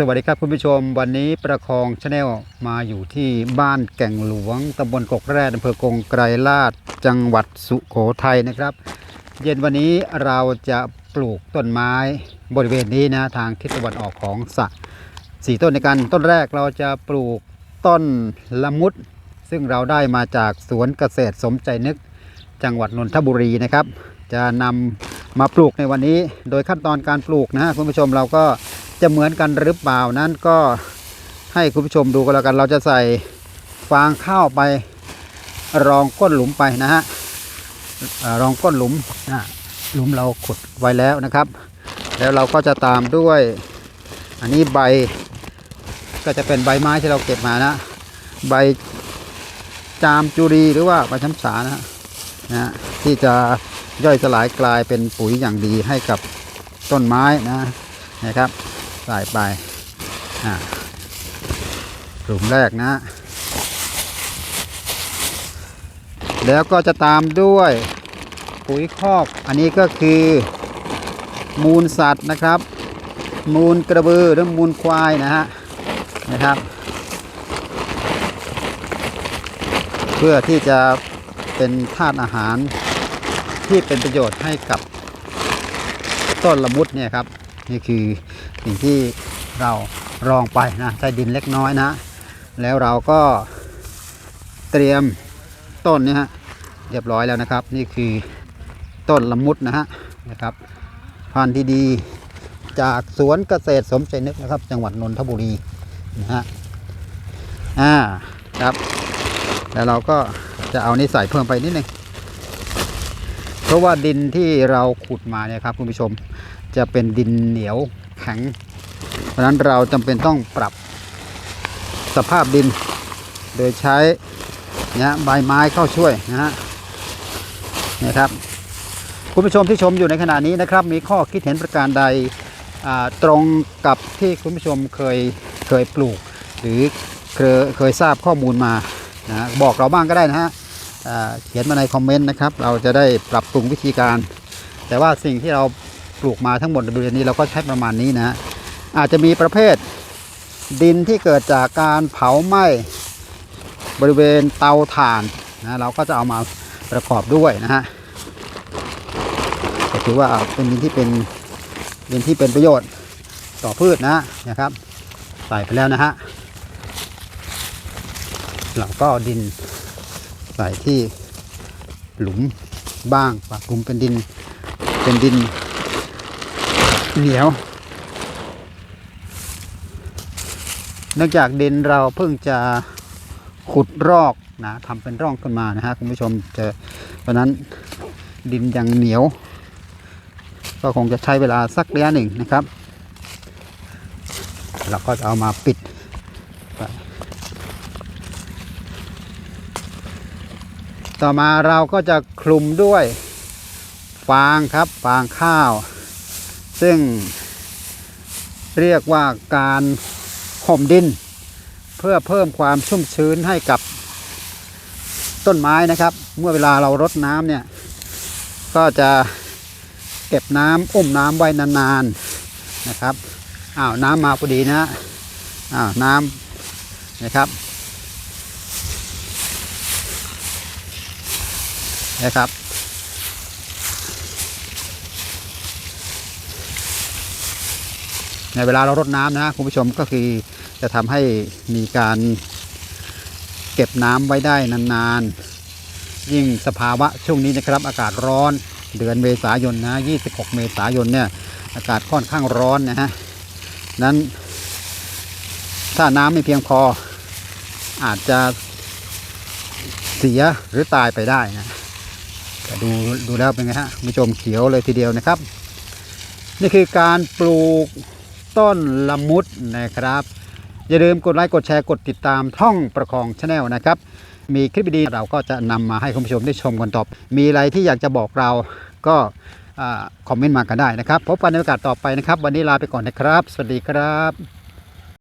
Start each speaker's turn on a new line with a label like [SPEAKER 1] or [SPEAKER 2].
[SPEAKER 1] สวัสดีครับคุณผู้ชม วันนี้ประคองชาแนลมาอยู่ที่บ้านแก่งหลวงตำบลกกแร่อำเภอกงไกรลาดจังหวัดสุโขทัยนะครับ เย็นวันนี้เราจะปลูกต้นไม้บริเวณนี้นะทางทิศตะวันออกของสระสี่ต้นในกันต้นแรกเราจะปลูกต้นละมุด ซึ่งเราได้มาจากสวนเกษตรสมใจนึก จังหวัดนนทบุรีนะครับ จะนำมาปลูกในวันนี้ โดยขั้นตอนการปลูกนะคุณผู้ชมเราก็ จะเหมือนกันหรือเปล่านั้นก็ให้คุณผู้ชมดูกันแล้วกัน เราจะใส่ฟางข้าวไปรองก้นหลุมไปนะฮะรองก้นหลุมนะหลุมเราขุดไว้แล้วนะครับ แล้วเราก็จะตามด้วย อันนี้ใบก็จะเป็นใบไม้ที่เราเก็บมานะ ใบจามจุรีหรือว่าใบช้ำสานะนะฮะที่จะย่อยสลายกลายเป็นปุ๋ยอย่างดีให้กับต้นไม้นะนะครับ ใส่ไปอ่าหลุมแรกนะ แล้วก็จะตามด้วยปุ๋ยคอก อันนี้ก็คือมูลสัตว์นะครับ มูลกระบือหรือมูลควายนะฮะนะครับ เพื่อที่จะเป็นธาตุอาหารที่เป็นประโยชน์ให้กับต้นละมุดเนี่ยครับ นี่คือ สิ่งที่เรารองไปนะใช้ดินเล็กน้อยนะ แล้วเราก็เตรียมต้นเนี่ยฮะเรียบร้อยแล้วนะครับ นี่คือต้นละมุดนะฮะนะครับพันธุ์ที่ดีจากสวนเกษตรสมใจนึกนะครับ จังหวัดนนทบุรีนะฮะอ่าครับ แล้วเราก็จะเอานี่ใส่เพิ่มไปนิดนึง เพราะว่าดินที่เราขุดมาเนี่ยครับคุณผู้ชมจะเป็นดินเหนียวแข็ง เพราะนั้นเราจำเป็นต้องปรับสภาพดิน โดยใช้เนี่ยใบไม้เข้าช่วยนะฮะนะครับคุณผู้ชมที่ชมอยู่ในขณะนี้นะครับ มีข้อคิดเห็นประการใดตรงกับที่คุณผู้ชมเคยเคยปลูก หรือเคยเคยทราบข้อมูลมานะบอกเราบ้างก็ได้นะฮะ เขียนมาในคอมเมนต์นะครับ เราจะได้ปรับปรุงวิธีการ แต่ว่าสิ่งที่เราปลูกมาทั้งหมดในบริเวณนี้เราก็ใช้ประมาณนี้นะอาจจะมีประเภทดินที่เกิดจากการเผาไหม้บริเวณเตาถ่านนะเราก็จะเอามาประกอบด้วยนะฮะก็ถือว่าเป็นดินที่เป็นดินที่เป็นประโยชน์ต่อพืชนะนะครับ ใส่ไปแล้วนะฮะเราก็ดิน ใส่ที่หลุมบ้างปากหลุมเป็นดิน เป็นดินเหนียว เนื่องจากดินเราเพิ่งจะขุดรอกนะทำเป็นร่องขึ้นมานะฮะคุณผู้ชมจะเพราะนั้นดินยังเหนียว ก็คงจะใช้เวลาสักระยะหนึ่งนะครับ เราก็จะเอามาปิด ต่อมาเราก็จะคลุมด้วยฟางครับฟางข้าว ซึ่งเรียกว่าการห่มดิน เพื่อเพิ่มความชุ่มชื้นให้กับต้นไม้นะครับ เมื่อเวลาเรารดน้ำเนี่ย ก็จะเก็บน้ำอุ้มน้ำไว้นานๆนะครับอ้าวน้ำมาพอดีนะอ้าวน้ำนะครับ นะครับ ในเวลาเรารดน้ำนะคุณผู้ชมก็คือจะทำให้มีการเก็บน้ำไว้ได้นานๆ ยิ่งสภาวะช่วงนี้นะครับ อากาศร้อนเดือนเมษายนนะ 26 เมษายนเนี่ย อากาศค่อนข้างร้อนนะฮะ นั้น ถ้าน้ำไม่เพียงพออาจจะเสียหรือตายไปได้นะ แต่ดูดูแล้วเป็นไงฮะผู้ชมเขียวเลยทีเดียวนะครับ นี่คือการปลูกต้นละมุดนะครับ อย่าลืมกดไลค์กดแชร์กดติดตามท่องประคองชาแนลนะครับ มีคลิปดีๆเราก็จะนำมาให้คุณผู้ชมได้ชมกันต่อมีอะไรที่อยากจะบอกเราก็อคอมเมนต์มากันได้นะครับ พบกันในโอกาสต่อไปนะครับ วันนี้ลาไปก่อนนะครับ สวัสดีครับ